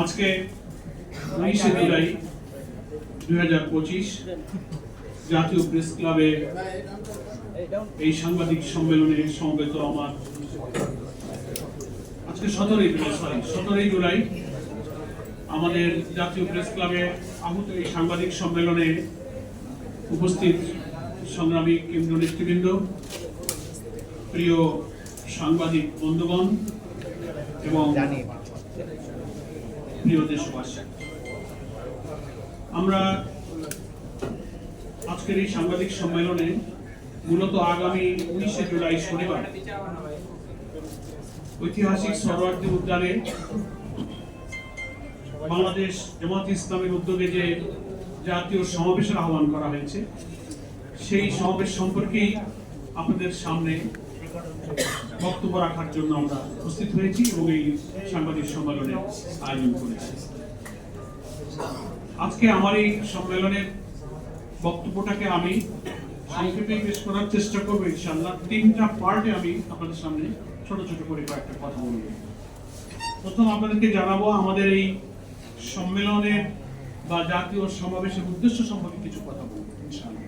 আজকে উনিশে জুলাই দুই হাজার পঁচিশ জাতীয় প্রেস ক্লাবে এই সাংবাদিক সম্মেলনে সমবেত আমার আজকে সতেরোই জুলাই সরি সতেরোই জুলাই আমাদের জাতীয় প্রেস ক্লাবে আহত এই সাংবাদিক সম্মেলনে উপস্থিত সংগ্রামী কেন্দ্র নেতৃবৃন্দ প্রিয় সাংবাদিক বন্ধুগণ এবং প্রিয় দেশবাসী আমরা আজকের এই সাংবাদিক সম্মেলনে মূলত আগামী উনিশে জুলাই শনিবার ঐতিহাসিক সরোয়ার্দী উদ্যানে বাংলাদেশ জামাত ইসলামের উদ্যোগে যে জাতীয় সমাবেশের আহ্বান করা হয়েছে সেই সমাবেশ সম্পর্কেই আপনাদের সামনে বক্তব্য রাখার জন্য আমরা উপস্থিত হয়েছি এবং এই সাংবাদিক সম্মেলনের আয়োজন করেছি। আজকে আমার এই সম্মেলনের বক্তব্যটাকে আমি সংক্ষেপে পেশ করার চেষ্টা করব ইনশাল্লাহ তিনটা পার্টে আমি আপনাদের সামনে ছোট ছোট করে কয়েকটা কথা বলব। প্রথম আপনাদেরকে জানাব, আমাদের এই সম্মেলনের বা জাতীয় সমাবেশের উদ্দেশ্য সম্পর্কে কিছু কথা বলব ইনশাল্লাহ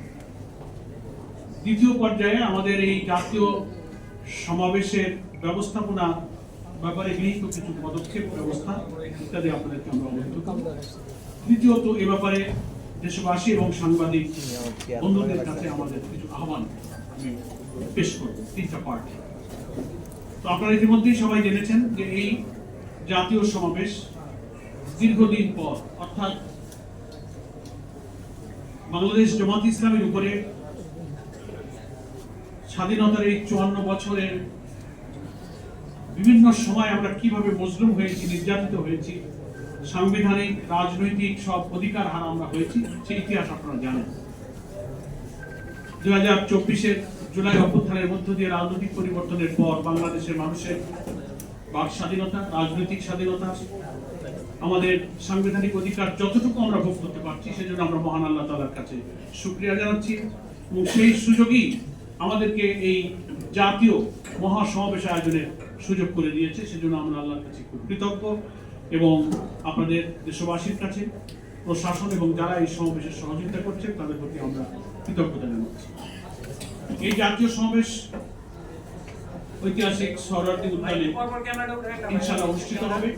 দ্বিতীয় পর্যায়ে আমাদের এই জাতীয় সমাবেশের ব্যবস্থাপনা ব্যাপারে গৃহীত কিছু পদক্ষেপ, ব্যবস্থা ইত্যাদি আপনাদেরকে আমরা অবহিত করব। তৃতীয়ত এ ব্যাপারে দেশবাসী এবং সাংবাদিক বন্ধুদের কাছে আমাদের কিছু আহ্বান আমি পেশ করব, তিনটা পার্ট তো আপনারা ইতিমধ্যেই সবাই জেনেছেন যে এই জাতীয় সমাবেশ দীর্ঘদিন পর, অর্থাৎ বাংলাদেশ জামাত ইসলামের উপরে স্বাধীনতার এই চুয়ান্ন বছরের বিভিন্ন সময় আমরা কীভাবে মজলুম হয়েছি, নির্যাতিত হয়েছি, সাংবিধানিক, রাজনৈতিক সব অধিকার হারা আমরা হয়েছি, সেই ইতিহাস আপনারা জানেন। দু হাজার চব্বিশের জুলাই অভ্যুত্থানের মধ্য দিয়ে রাজনৈতিক পরিবর্তনের পর বাংলাদেশের মানুষের বাক স্বাধীনতা, রাজনৈতিক স্বাধীনতা, আমাদের সাংবিধানিক অধিকার যতটুকু আমরা ভোগ করতে পারছি, সেজন্য আমরা মহান আল্লাহ তালার কাছে সুক্রিয়া জানাচ্ছি এবং সেই সুযোগই আমাদেরকে এই জাতীয় মহা সমাবেশ আয়োজনের সুযোগ করে দিয়েছে, সেজন্য আমরা আল্লাহর কাছে খুব কৃতজ্ঞ এবং আপনাদের দেশবাসীর কাছে, প্রশাসন এবং যারা এই সমাবেশের সহযোগিতা করছে তাদের প্রতি আমরা কৃতজ্ঞতা জানাচ্ছি। এই জাতীয় সমাবেশ ঐতিহাসিক সরোয়ার্দী উদ্যানে ইনশাআল্লাহ অনুষ্ঠিত হবে।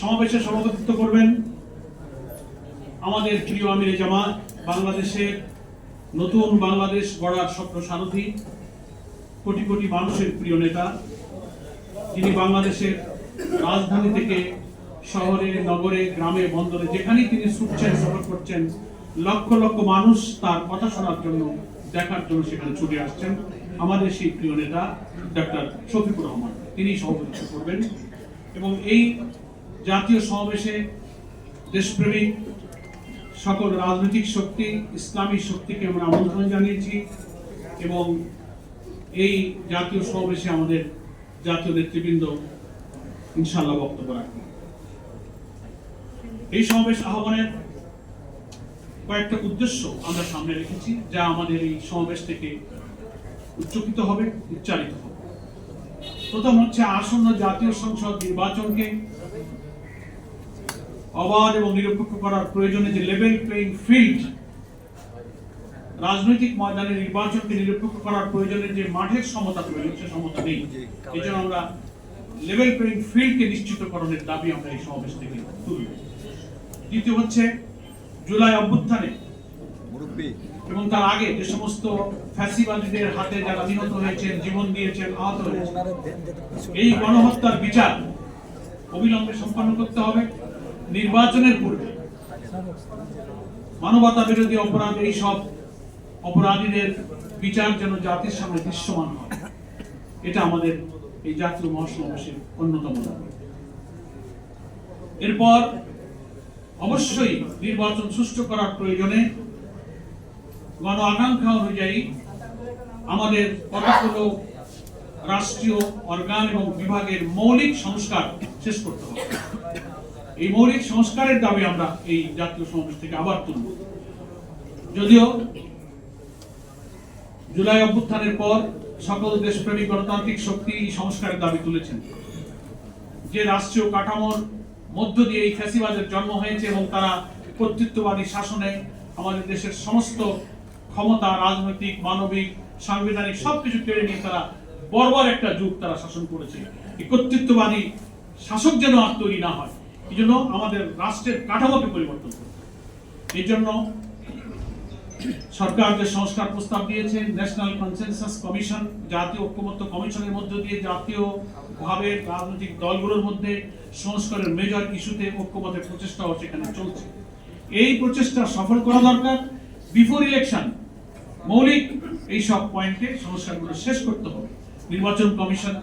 সমাবেশে সভাপতিত্ব করবেন আমাদের প্রিয় আমিরে জামাত, বাংলাদেশের নতুন বাংলাদেশ গড়ার স্বপ্ন সারথী, কোটি কোটি মানুষের প্রিয় নেতা, যিনি বাংলাদেশের রাজধানী থেকে শহরে, নগরে, গ্রামে, বন্দরে যেখানেই তিনি ছুটছেন, সফর করছেন, লক্ষ লক্ষ মানুষ তার কথা শোনার জন্য, দেখার জন্য সেখানে ছুটে আসছেন আমাদের সেই প্রিয় নেতা ডক্টর শফিকুর রহমান। তিনি সভাপতিত্ব করবেন এবং এই জাতীয় সমাবেশে দেশপ্রেমিক সকল রাজনৈতিক শক্তি, ইসলামী শক্তিকে আমরা আমন্ত্রণ জানিয়েছি এবং এই জাতীয় সমাবেশে আমাদের জাতীয় নেতৃবৃন্দ ইনশাল্লাহ বক্তব্য রাখবেন। এই সমাবেশ আহ্বানের কয়েকটা উদ্দেশ্য আমরা সামনে রেখেছি, যা আমাদের এই সমাবেশ থেকে উচ্চকিত হবে, উচ্চারিত হবে। প্রথম হচ্ছে আসন্ন জাতীয় সংসদ নির্বাচনকে অবাধ এবং নিরপেক্ষ করার প্রয়োজনে যে লেভেল প্লেইং ফিল্ড রাজনৈতিক ময়দানে নির্বাচনকে নিরপেক্ষ করার প্রয়োজনে যে মাঠের সমতা প্রয়োজন সে সমতা নেই। এই জন্য আমরা লেভেল প্লেইং ফিল্ডকে নিশ্চিতকরণের দাবি আমরা এই সমাবেশ থেকে তুলব। দ্বিতীয় হচ্ছে জুলাই অভ্যুত্থানে এবং তার আগে যে সমস্ত ফ্যাসিবাদীদের হাতে যারা নিহত হয়েছেন, জীবন দিয়েছেন, আহত হয়েছেন, এই গণহত্যার বিচার অবিলম্বে সম্পন্ন করতে হবে। নির্বাচনের পূর্বে মানবতা বিরোধী অপরাধ, এই সব অপরাধীদের বিচার যেন জাতির সামনে দৃশ্যমান হয়, এটা আমাদের এই জাতীয় মহাসমাবেশের অন্যতম দাবি। এরপর অবশ্যই নির্বাচন সুষ্ঠু করার প্রয়োজনে গণ আকাঙ্ক্ষা অনুযায়ী আমাদের কতগুলো রাষ্ট্রীয় অর্গান এবং বিভাগের মৌলিক সংস্কার শেষ করতে হবে। এই মৌলিক সংস্কারের দাবি আমরা এই জাতীয় সমাবেশ থেকে আবার তুলব। যদিও জুলাই অভ্যুত্থানের পর সকল দেশপ্রেমিক গণতান্ত্রিক শক্তি সংস্কারের দাবি তুলেছেন। যে রাষ্ট্রীয় কাঠামোর মধ্য দিয়ে এই ফ্যাসিবাদের জন্ম হয়েছে এবং তারা কর্তৃত্ববাদী শাসনে আমাদের দেশের সমস্ত ক্ষমতা, রাজনৈতিক, মানবিক, সাংবিধানিক সবকিছু কেড়ে নিয়ে তারা বর্বর একটা যুগ তারা শাসন করেছে। এই কর্তৃত্ববাদী শাসক যেন আর তৈরি না হয়। এই জন্য আমাদের রাষ্ট্রের কাঠামোকে পরিবর্তন করতে জন্য সরকার যে সংস্কার প্রস্তাব দিয়েছে ন্যাশনাল কনসেনসাস কমিশন জাতীয় ঐক্যমত্য কমিশনের মধ্য দিয়ে জাতীয় ভাবে রাজনৈতিক দলগুলোর মধ্যে সংস্কারের মেজর ইস্যুতে ঐক্যমতের প্রচেষ্টাও সেখানে চলছে। এই প্রচেষ্টা সফল করা দরকার। বিফোর ইলেকশন মৌলিক এই সব পয়েন্টে সংস্কারগুলো শেষ করতে হবে। নির্বাচন কমিশন,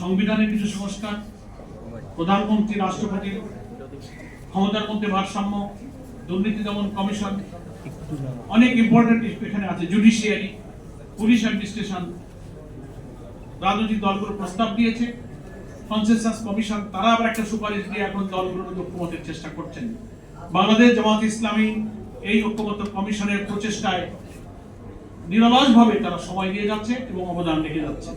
সংবিধানের কিছু সংস্কার প্রধানমন্ত্রী রাষ্ট্রপতির ক্ষমতার মধ্যে ভারসাম্য, দুর্নীতি দমন কমিশন, অনেক ইম্পর্টেন্ট এখানে আছে জুডিশিয়ারি পুলিশ অ্যাডমিনিস্ট্রেশন রাজনৈতিক দলগুলো প্রস্তাব দিয়েছে কনসেনসাস কমিশন তারা আবার একটা সুপারিশ দিয়ে এখন দলগুলোর ঐক্যমতের চেষ্টা করছেন। বাংলাদেশ জামাত ইসলামী এই ঐক্যমত কমিশনের প্রচেষ্টায় নিরলসভাবে তারা সময় দিয়ে যাচ্ছে এবং অবদান রেখে যাচ্ছে।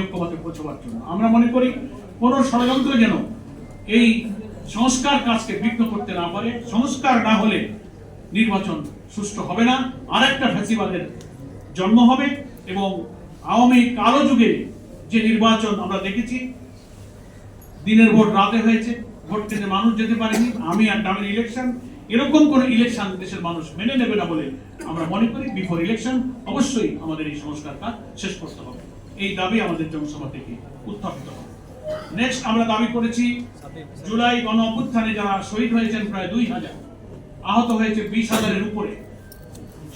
ঐক্যমতে পৌঁছবার জন্য। আমরা মনে করি কোন ষড়যন্ত্র যেন এই সংস্কার কাজকে বিঘ্ন করতে না পারে, সংস্কার না হলে নির্বাচন সুষ্ঠু হবে না। আর একটা ফ্যাসিবাদের জন্ম হবে এবং আওয়ামী কালো যুগে যে নির্বাচন আমরা দেখেছি, দিনের ভোট রাতে হয়েছে, ভোট কেন্দ্রে মানুষ যেতে পারেনি, আমি আর ডামের ইলেকশন এরকম কোন ইলেকশন দেশের মানুষ মেনে নেবে না বলে আমরা মনে করি। বিফোর ইলেকশন অবশ্যই আমাদের এই সংস্কার কাজ শেষ করতে হবে। এই দাবি আমাদের জনসভা থেকে উত্থাপিত হবে। নেক্সট আমরা দাবি করেছি, জুলাই গণ অভ্যুত্থানে যারা শহীদ হয়েছেন প্রায় দুই হাজার, আহত হয়েছে বিশ হাজারের উপরে।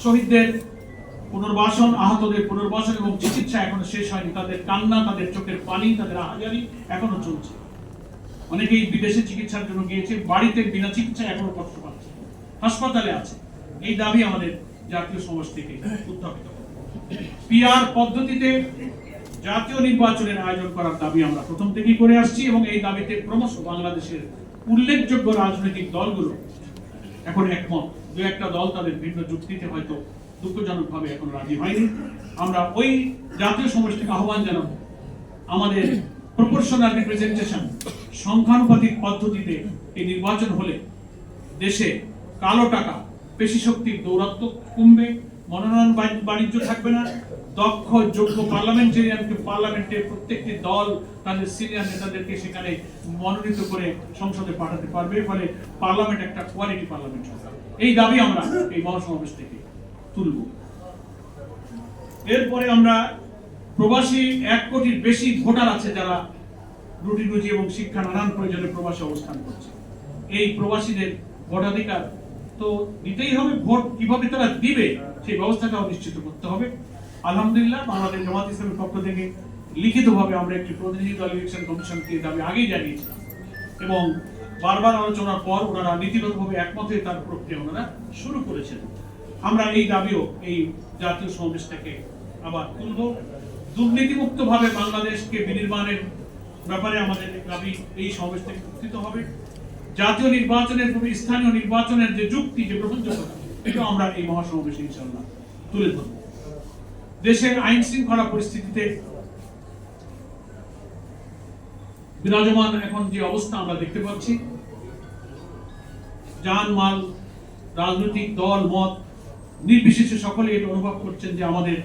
শহীদদের পুনর্বাসন, আহতদের পুনর্বাসন এবং চিকিৎসা এখনও শেষ হয়নি। তাদের কান্না, তাদের চোখের পানি, তাদের আহাজারি এখনও চলছে। অনেকেই বিদেশে চিকিৎসার জন্য গিয়েছে, বাড়িতে বিনা চিকিৎসায় এখনও কষ্ট পাচ্ছে। হাসপাতালে আছে। এই দাবি আমাদের জাতীয় সমাজ থেকে উত্থাপিত পিআর পদ্ধতিতে জাতীয় নির্বাচনের আয়োজন করার দাবি আমরা প্রথম থেকেই করে আসছি এবং এই দাবিতে ক্রমশ বাংলাদেশের উল্লেখযোগ্য রাজনৈতিক দলগুলো এখন একমত। দু একটা দল তাদের ভিন্ন যুক্তিতে হয়তো দুঃখজনকভাবে এখন রাজি হয়নি। আমরা ওই জাতীয় সমষ্টিকে আহ্বান জানাব। আমাদের প্রপোর্শনাল রিপ্রেজেন্টেশন সংখ্যানুপাতিক পদ্ধতিতে এই নির্বাচন হলে দেশে কালো টাকা পেশি শক্তির দৌরাত্ম কমবে, মনোনয়ন বাণিজ্য থাকবে না দক্ষ, যোগ্য পার্লামেন্টেরিয়ানকে পার্লামেন্টে প্রত্যেকটি দল, তাদের সিনিয়র নেতাদেরকে সেখানে মনোনীত করে সংসদে পাঠাতে পারবে, ফলে পার্লামেন্ট একটা কোয়ালিটি পার্লামেন্ট হবে। এই দাবি আমরা এই মহাসমাবেশ থেকে তুলব। এরপরে আমরা প্রবাসী এক কোটির বেশি ভোটার আছে যারা রুটি রুজি এবং শিক্ষা নানান প্রয়োজনে প্রবাসে অবস্থান করছে। এই প্রবাসীদের ভোটাধিকার তো দিতেই হবে, ভোট কীভাবে তারা দিবে সেই ব্যবস্থাটাও নিশ্চিত করতে হবে। আলহামদুলিল্লাহ, বাংলাদেশ জামাত ইসলামের পক্ষ থেকে লিখিতভাবে আমরা একটি প্রতিনিধি দল ইলেকশন কমিশনকে দাবি আগেই জানিয়েছিলাম। এবং বারবার আলোচনার পর ওনারা নীতিগতভাবে একমত হয়ে তার প্রক্রিয়া ওনারা শুরু করেছেন। আমরা এই দাবিও এই জাতীয় সমাবেশ থেকে আবার তুলব। দুর্নীতিমুক্ত ভাবে বাংলাদেশকে বিনির্মাণের ব্যাপারে আমাদের দাবি এই সমাবেশ থেকে উপস্থিত হবে। জাতীয় নির্বাচনের পূর্বে স্থানীয় নির্বাচনের যে যুক্তি, যে গ্রহণযোগ্যতা এটা আমরা এই মহাসমাবেশে ইনশাল্লাহ তুলে ধরব। দেশের আইন শৃঙ্খলা পরিস্থিতিতে বিরাজমান এখন যে অবস্থা আমরা দেখতে পাচ্ছি যান মাল রাজনৈতিক দল, মত, নির্বিশেষে সকলে এটা অনুভব করছেন যে আমাদের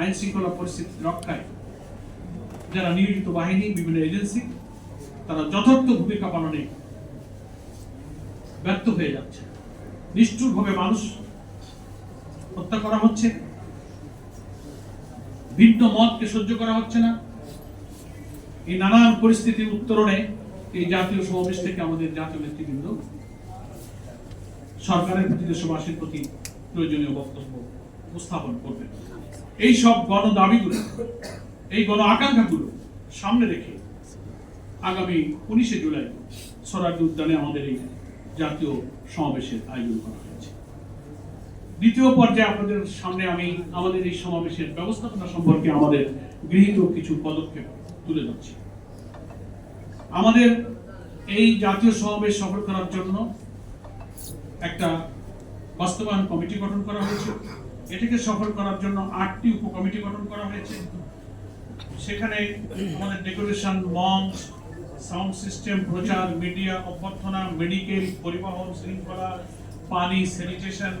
আইন শৃঙ্খলা পরিস্থিতি রক্ষায় যারা নিয়োজিত বাহিনী, বিভিন্ন এজেন্সি, তারা যথার্থ ভূমিকা পালনে ব্যর্থ হয়ে যাচ্ছে। নিষ্ঠুরভাবে মানুষ হত্যা করা হচ্ছে। ভিন্ন মতকে সহ্য করা হচ্ছে না। এই নানান পরিস্থিতির উত্তরণে এই জাতীয় সমাবেশ থেকে আমাদের জাতীয় নেতৃবৃন্দ সরকারের প্রতি, দেশবাসীর প্রতি প্রয়োজনীয় বক্তব্য উপস্থাপন করবে এই সব গণ দাবিগুলো, এই গণ আকাঙ্ক্ষাগুলো সামনে রেখে আগামী উনিশে জুলাই সরার্দি উদ্যানে আমাদের এই জাতীয় সমাবেশের আয়োজন করা দ্বিতীয় পর্যায়ে আপনাদের সামনে আমি আমাদের এই সমাবেশের ব্যবস্থাপনা সম্পর্কে আমাদের গৃহীত কিছু পদক্ষেপ তুলে ধরছি। আমাদের এই জাতীয় সমাবেশ সফল করার জন্য একটা বাস্তবায়ন কমিটি গঠন করা হয়েছে। এটাকে সফল করার জন্য আটটি উপকমিটি গঠন করা হয়েছে। সেখানে আমাদের ডেকোরেশন মঞ্চ সাউন্ড সিস্টেম, প্রচার, মিডিয়া, অভ্যর্থনা, মেডিকেল, পরিবহন, শৃঙ্খলা, পানি, স্যানিটেশন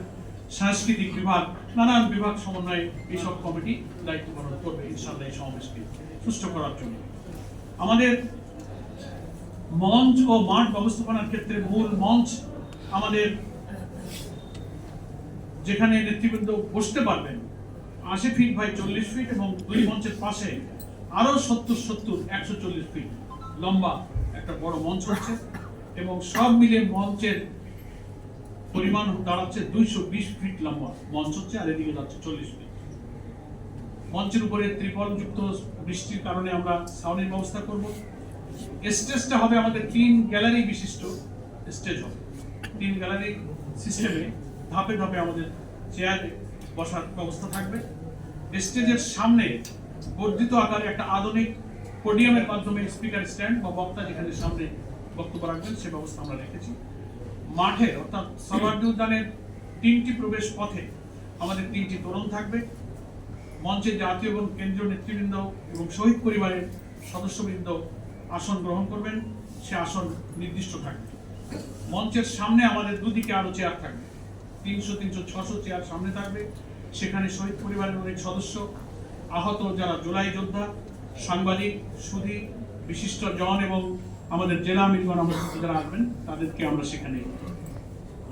সাংস্কৃতিক বিভাগ, নানান বিভাগ সমন্বয়ে এইসব কমিটি দায়িত্ব পালন করবে ইনশাল্লাহ এই সমাবেশকে সুষ্ঠু করার জন্য। আমাদের মঞ্চ ও মাঠ ব্যবস্থাপনার ক্ষেত্রে মূল মঞ্চ আমাদের যেখানে নেতৃবৃন্দ বসতে পারবেন, আশি ফিট বাই চল্লিশ ফিট এবং দুই মঞ্চের পাশে আরও সত্তর সত্তর, একশো চল্লিশ ফিট লম্বা একটা বড় মঞ্চ হচ্ছে এবং সব মিলে মঞ্চের পরিমাণ দাঁড়াচ্ছে দুইশো বিশ ফিট লম্বা। মঞ্চ হচ্ছে আর এদিকে যাচ্ছে চল্লিশ ফিট মঞ্চের উপরে ত্রিপল যুক্ত বৃষ্টির কারণে আমরা সাউন্ডের ব্যবস্থা করব। স্টেজটা হবে আমাদের তিন গ্যালারি বিশিষ্ট স্টেজ হবে। তিন গ্যালারি সিস্টেমে ধাপে ধাপে আমাদের চেয়ারে বসার ব্যবস্থা থাকবে। স্টেজের সামনে বর্ধিত আকারে একটা আধুনিক পোডিয়ামের মাধ্যমে স্পিকার স্ট্যান্ড বা বক্তা যেখানে সামনে বক্তব্য রাখবেন সে ব্যবস্থা আমরা রেখেছি। মাঠে, অর্থাৎ সবার্ডি উদ্যানের তিনটি প্রবেশ পথে আমাদের তিনটি তোরণ থাকবে। মঞ্চে জাতীয় এবং কেন্দ্রীয় নেতৃবৃন্দ এবং শহীদ পরিবারের সদস্যবৃন্দ আসন গ্রহণ করবেন, সে আসন নির্দিষ্ট থাকবে। মঞ্চের সামনে আমাদের দুদিকে আরও চেয়ার থাকবে। তিনশো তিনশো, ছশো চেয়ার সামনে থাকবে। সেখানে শহীদ পরিবারের অনেক সদস্য, আহত যারা জুলাই যোদ্ধা, সাংবাদিক, সুধী, বিশিষ্ট জন এবং আমাদের জেলা আমিরগণ আমরা যারা আসবেন, তাদেরকে আমরা সেখানে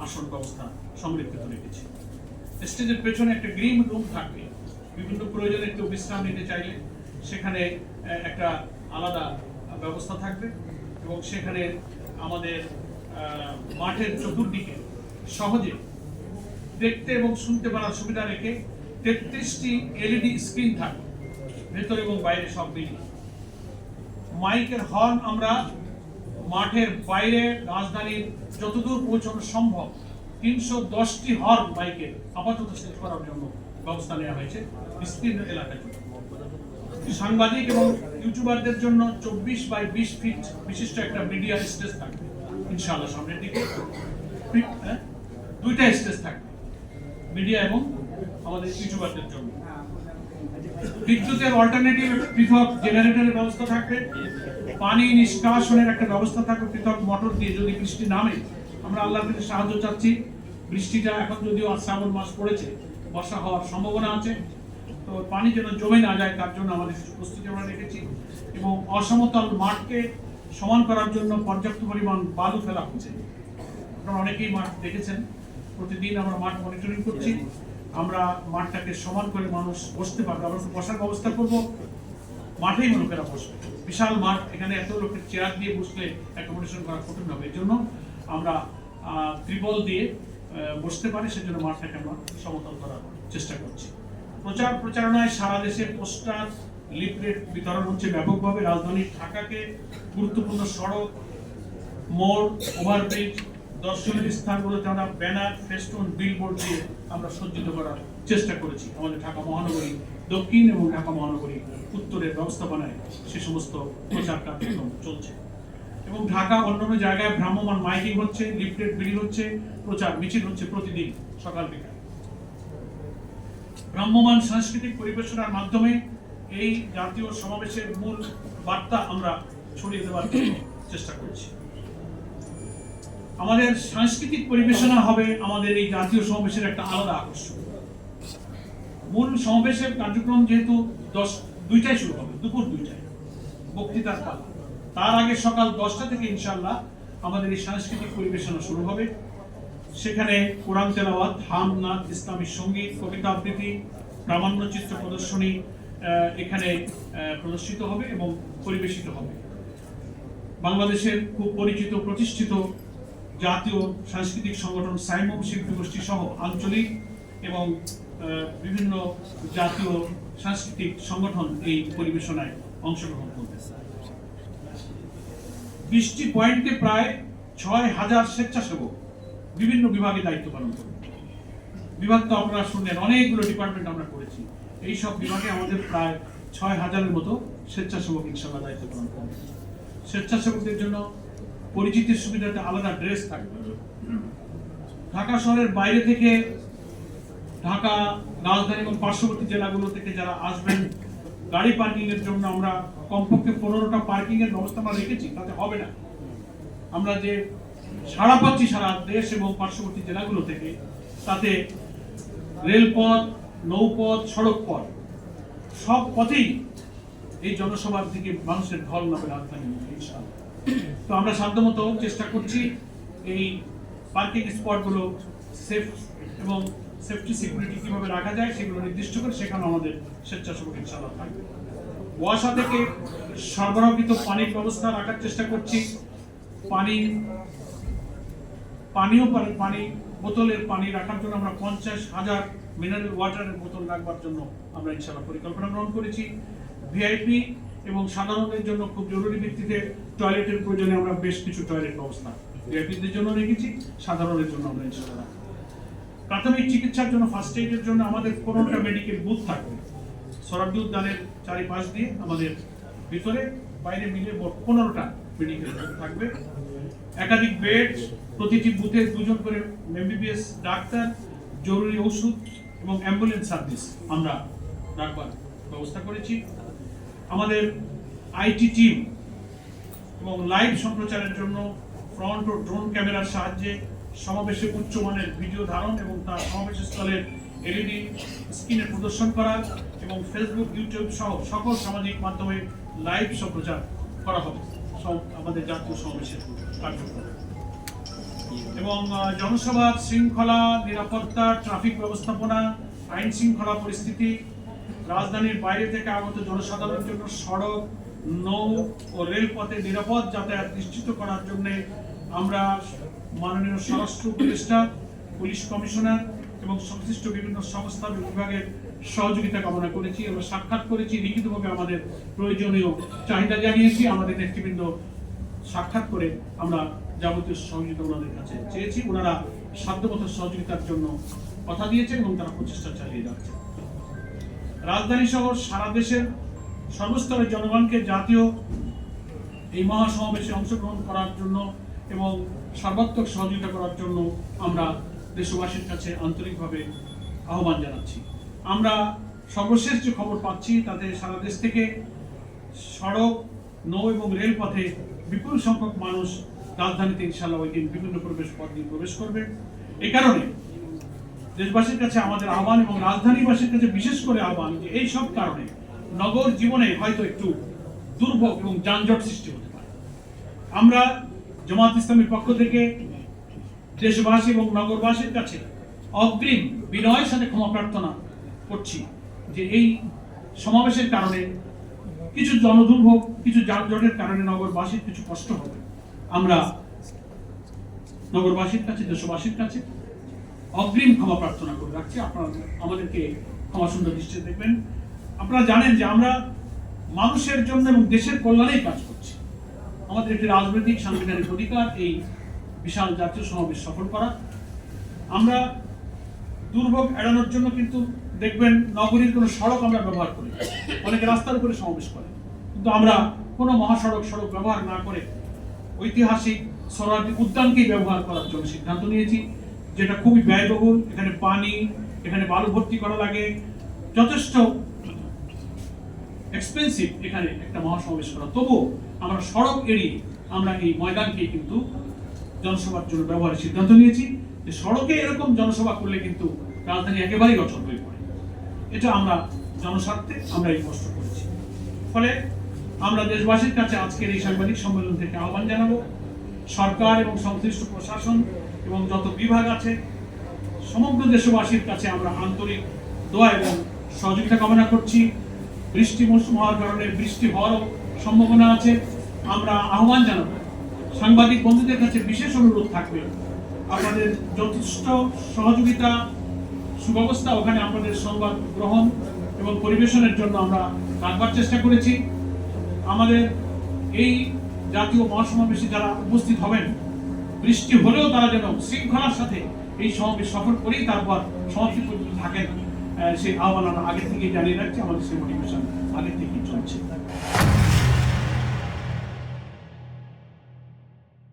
আসন ব্যবস্থা সংরক্ষিত রেখেছি স্টেজের পেছনে একটা গ্রিন রুম থাকবে। বিভিন্ন প্রয়োজনে কেউ বিশ্রাম নিতে চাইলে সেখানে একটা আলাদা ব্যবস্থা থাকবে এবং সেখানে আমাদের মাঠের চতুর্দিকে সহজে দেখতে এবং শুনতে পারার সুবিধা রেখে তেত্রিশটি এলইডি স্ক্রিন থাকবে। ভেতরে এবং বাইরে সব মিলিয়ে। মাইকের হর্ন আমরা মাঠের বাইরে রাজধানীর যতদূর পৌঁছানো সম্ভব, তিনশো দশটি হর্ন বাইকে আপাতত সেট করার জন্য ব্যবস্থা নেওয়া হয়েছে বিস্তীর্ণ এলাকায়। সাংবাদিক এবং ইউটিউবারদের জন্য চব্বিশ বাই বিশ ফিট বিশিষ্ট একটা মিডিয়া স্টেজ থাকবে, ইনশাআল্লাহ সামনের দিকে। হ্যাঁ? দুইটা স্টেজ থাকবে, মিডিয়া এবং আমাদের ইউটিউবারদের জন্য। বিদ্যুতের অল্টারনেটিভ পৃথক জেনারেটরের ব্যবস্থা থাকবে। পানি নিষ্কাশনের একটা ব্যবস্থা থাকবে পৃথক মোটর দিয়ে যদি বৃষ্টি নামে, আমরা আল্লাহর কাছে সাহায্য চাচ্ছি। বৃষ্টিটা এখন যদিও শ্রাবণ মাস পড়েছে, বর্ষা হওয়ার সম্ভাবনা আছে। তো পানি যেন জমে না যায়, তার জন্য আমাদের প্রস্তুতি আমরা রেখেছি। এবং অসমতল মাঠকে সমান করার জন্য পর্যাপ্ত পরিমাণ বালু ফেলা হচ্ছে। আপনারা অনেকেই মাঠ দেখেছেন, প্রতিদিন আমরা মাঠ মনিটরিং করছি। আমরা মাঠটাকে সমান করে মানুষ বসতে পারবে, আমরা বসার ব্যবস্থা করব, মাঠেই লোকেরা বসবে। বিশাল মাঠ, এখানে এত লোকের চেয়ার দিয়ে বসলে অ্যাকোমোডেশন করা কঠিন হবে। এর জন্য আমরা ত্রিপল দিয়ে বসতে পারি, সেজন্য মাঠটাকে আমরা সমতল করার চেষ্টা করছি। প্রচার প্রচারণায় সারা দেশে পোস্টার, লিফলেট বিতরণ হচ্ছে ব্যাপকভাবে। রাজধানী ঢাকাকে গুরুত্বপূর্ণ সড়ক, মোড়, ওভারব্রিজ, দর্শনীয় স্থানগুলোতে আমরা ব্যানার, ফেস্টুন, বিলবোর্ড দিয়ে আমরা সজ্জিত করার চেষ্টা করেছি। আমাদের ঢাকা মহানগরী দক্ষিণ এবং ঢাকা মহানগরী উত্তরের ব্যবস্থাপনায় সে সমস্ত প্রচার কার্যক্রম চলছে। এবং ঢাকা অন্যান্য জায়গায় ভ্রাম্যমান মাইকিং হচ্ছে, লিফলেট বিলি হচ্ছে, প্রচার মিছিল হচ্ছে প্রতিদিন সকাল বিকাল। ভ্রাম্যমান সাংস্কৃতিক পরিবেশনার মাধ্যমে এই জাতীয় সমাবেশের মূল বার্তা আমরা ছড়িয়ে দেওয়ার চেষ্টা করছি। আমাদের সাংস্কৃতিক পরিবেশনা হবে আমাদের এই জাতীয় সমাবেশের একটা আলাদা আকর্ষণ। মূল সমাবেশের কার্যক্রম যেহেতু দশ দুইটায় শুরু হবে, দুপুর দুইটায়। বক্তৃতার পালা। তার আগে সকাল দশটা থেকে ইনশাল্লাহ আমাদের এই সাংস্কৃতিক পরিবেশনা শুরু হবে। সেখানে কোরআন তেলাওয়াত হাম নাথ ইসলামী সংগীত, কবিতা আবৃত্তি, প্রামাণ্য চিত্র প্রদর্শনী এখানে প্রদর্শিত হবে এবং পরিবেশিত হবে। বাংলাদেশের খুব পরিচিত, প্রতিষ্ঠিত জাতীয় সাংস্কৃতিক সংগঠন সাইমম শিল্পী গোষ্ঠী সহ আঞ্চলিক এবং বিভিন্ন জাতীয় সাংস্কৃতিক সংগঠন এই পরিবেশনায় অংশগ্রহণ করবে বিশটি পয়েন্টে প্রায় ছয় হাজার স্বেচ্ছাসেবক বিভিন্ন বিভাগে দায়িত্ব পালন করবে বিভাগ তো আপনারা শুনলেন, অনেকগুলো ডিপার্টমেন্ট আমরা করেছি। এই সব বিভাগে আমাদের প্রায় ছয় হাজারের মতো স্বেচ্ছাসেবক ইনশাল্লাহ দায়িত্ব পালন করবে স্বেচ্ছাসেবকদের জন্য পরিচিতির সুবিধাতে আলাদা ড্রেস থাকবে। ঢাকা শহরের বাইরে থেকে ঢাকা, রাজধানী এবং পার্শ্ববর্তী জেলাগুলো থেকে যারা আসবেন, গাড়ি পার্কিং এর জন্য আমরা কমপক্ষে পনেরোটা পার্কিং এর ব্যবস্থা আমরা রেখেছি, তাতে হবে না। আমরা যে সারা পাচ্ছি সারা দেশ এবং পার্শ্ববর্তী জেলাগুলো থেকে, তাতে রেলপথ, নৌপথ সড়ক পথ সব পথেই এই জনসভার দিকে মানুষের ঢল নামে রাজধানী তো আমরা সাধ্যমতো চেষ্টা করছি এই পার্কিং স্পটগুলো সেফ এবং সেফটি সিকিউরিটি কীভাবে রাখা যায় সেগুলো নির্দিষ্ট করে সেখানে আমাদের স্বেচ্ছাসেবক ইনশাআল্লাহ থাকবে। ওয়াসা থেকে সরবরাহকৃত পানির ব্যবস্থা রাখার চেষ্টা করছি। পানি, পানীয় পানি, বোতলের পানি রাখার জন্য আমরা পঞ্চাশ হাজার মিনারেল ওয়াটারের বোতল রাখবার জন্য আমরা ইনশাআল্লাহ পরিকল্পনা গ্রহণ করেছি। ভিআইপি এবং সাধারণের জন্য খুব জরুরি ভিত্তিতে টয়লেটের প্রয়োজনে আমরা বেশ কিছু টয়লেট ব্যবস্থা ভিআইপিদের জন্য রেখেছি। সাধারণের জন্য আমরা ইনশাআল্লাহ রাখব। প্রাথমিক চিকিৎসার জন্য ফার্স্ট এইডের জন্য আমাদের পনেরোটা মেডিকেল বুথ থাকবে সরাবি উদ্যানের চারিপাশ দিয়ে আমাদের ভিতরে, বাইরে মিলে পনেরোটা মেডিকেল বুথ থাকবে। একাধিক বেড প্রতিটি বুথে দুজন করে এমবিবিএস ডাক্তার, জরুরি ওষুধ এবং অ্যাম্বুলেন্স সার্ভিস আমরা রাখবার ব্যবস্থা করেছি। আমাদের আইটি টিম এবং লাইভ সম্প্রচারের জন্য ফ্রন্ট ও ড্রোন ক্যামেরার সাহায্যে সমাবেশে উচ্চমানের ভিডিও ধারণ এবং তার সমাবেশস্থলের এলইডি স্ক্রিনে প্রদর্শন করা এবং ফেসবুক ইউটিউব সহ সকল সামাজিক মাধ্যমে লাইভ সম্প্রচার করা হবে। সব আমাদের জাতীয় সমাবেশের কার্যক্রম। এবং আহ, জনসভা শৃঙ্খলা নিরাপত্তা ট্রাফিক ব্যবস্থাপনা আইন শৃঙ্খলা পরিস্থিতি রাজধানীর বাইরে থেকে আগত জনসাধারণের জন্য সড়ক নৌ ও রেলপথে নিরাপদ যাতায়াত নিশ্চিত করার জন্য আমরা মাননীয় স্বরাষ্ট্র উপদেষ্টা, পুলিশ কমিশনার এবং সংশ্লিষ্ট বিভিন্ন সংস্থা বিভাগের সহযোগিতা কামনা করেছি। এবং সাক্ষাৎ করেছি, লিখিতভাবে আমাদের প্রয়োজনীয় চাহিদা জানিয়েছি। আমাদের নেতৃবৃন্দ সাক্ষাৎ করে আমরা যাবতীয় সহযোগিতা ওনাদের কাছে চেয়েছি। ওনারা সাধ্যমতো সহযোগিতার জন্য কথা দিয়েছেন এবং তারা প্রচেষ্টা চালিয়ে যাচ্ছে রাজধানী সহ সারা দেশের সর্বস্তরের জনগণকে জাতীয় এই মহাসমাবেশে অংশগ্রহণ করার জন্য এবং সর্বাত্মক সহযোগিতা করার জন্য আমরা দেশবাসীর কাছে আন্তরিকভাবে আহ্বান জানাচ্ছি। আমরা সর্বশেষ যে খবর পাচ্ছি, তাতে সারা দেশ থেকে সড়ক, নৌ এবং রেলপথে বিপুল সংখ্যক মানুষ রাজধানীতে ইনশাল্লাহ ওই দিন বিভিন্ন প্রবেশ পথ দিয়ে প্রবেশ করবে। এই কারণে দেশবাসীর কাছে আমাদের আহ্বান এবং রাজধানীবাসীর কাছে বিশেষ করে আহ্বান যে এই সব কারণে নগর জীবনে হয়তো একটু দুর্ভোগ এবং যানজট সৃষ্টি হতে পারে। আমরা জামাত ইসলামের পক্ষ থেকে দেশবাসী এবং নগরবাসীর কাছে অগ্রিম বিনয়ের সাথে ক্ষমা প্রার্থনা করছি যে এই সমাবেশের কারণে কিছু জনদুর্ভোগ কিছু যানজটের কারণে নগরবাসীর কিছু কষ্ট হবে। আমরা নগরবাসীর কাছে, দেশবাসীর কাছে অগ্রিম ক্ষমা প্রার্থনা করে রাখছি। আপনারা আমাদেরকে ক্ষমা সুন্দর দৃষ্টিতে দেখবেন। আপনারা জানেন যে আমরা মানুষের জন্য এবং দেশের কল্যাণেই কাজ করছি। আমাদের একটি রাজনৈতিক সাংবিধানিক অধিকার, এই বিশাল জাতীয় সমাবেশ সফল করা আমরা দুর্ভোগ এড়ানোর জন্য কিন্তু দেখবেন নগরীর কোনো সড়ক আমরা ব্যবহার করি। অনেকে রাস্তার উপরে সমাবেশ করে। কিন্তু আমরা কোনো মহাসড়ক সড়ক ব্যবহার না করে ঐতিহাসিক সরাজি উদ্যানকেই ব্যবহার করার জন্য সিদ্ধান্ত নিয়েছি, যেটা খুবই ব্যয়বহুল। এখানে পানি, এখানে বালু ভর্তি করা লাগে। যথেষ্ট এক্সপেন্সিভ এখানে একটা মহাসমাবেশ করা। তবুও আমরা সড়ক এড়িয়ে আমরা এই ময়দানকে কিন্তু জনসভার জন্য ব্যবহারের সিদ্ধান্ত নিয়েছি। যে সড়কে এরকম জনসভা করলে কিন্তু রাজধানী একেবারেই অচল হয়ে পড়ে। এটা আমরা জনস্বার্থে আমরা এই কষ্ট করেছি। ফলে আমরা দেশবাসীর কাছে আজকের এই সাংবাদিক সম্মেলন থেকে আহ্বান জানাব। সরকার এবং সংশ্লিষ্ট প্রশাসন এবং যত বিভাগ আছে, সমগ্র দেশবাসীর কাছে আমরা আন্তরিক দোয়া এবং সহযোগিতা কামনা করছি। বৃষ্টি মৌসুম হওয়ার কারণে বৃষ্টি হওয়ারও সম্ভাবনা আছে। আমরা আহ্বান জানাব। সাংবাদিক বন্ধুদের কাছে বিশেষ অনুরোধ থাকবে। আপনাদের যথেষ্ট সহযোগিতা, সুব্যবস্থা ওখানে আপনাদের সংবাদ গ্রহণ এবং পরিবেশনের জন্য আমরা রাখবার চেষ্টা করেছি। আমাদের এই জাতীয় মহাসমাবেশে যারা উপস্থিত হবেন, বৃষ্টি হলেও তারা যেন শৃঙ্খলার সাথে এই সমাবেশ সফল করেই তারপর সমাপ্তি পর্যন্ত থাকেন সেই আহ্বান আমরা আগে থেকে জানিয়ে রাখছি। আমাদের সেই মোটিভেশন আগে থেকেই চলছে।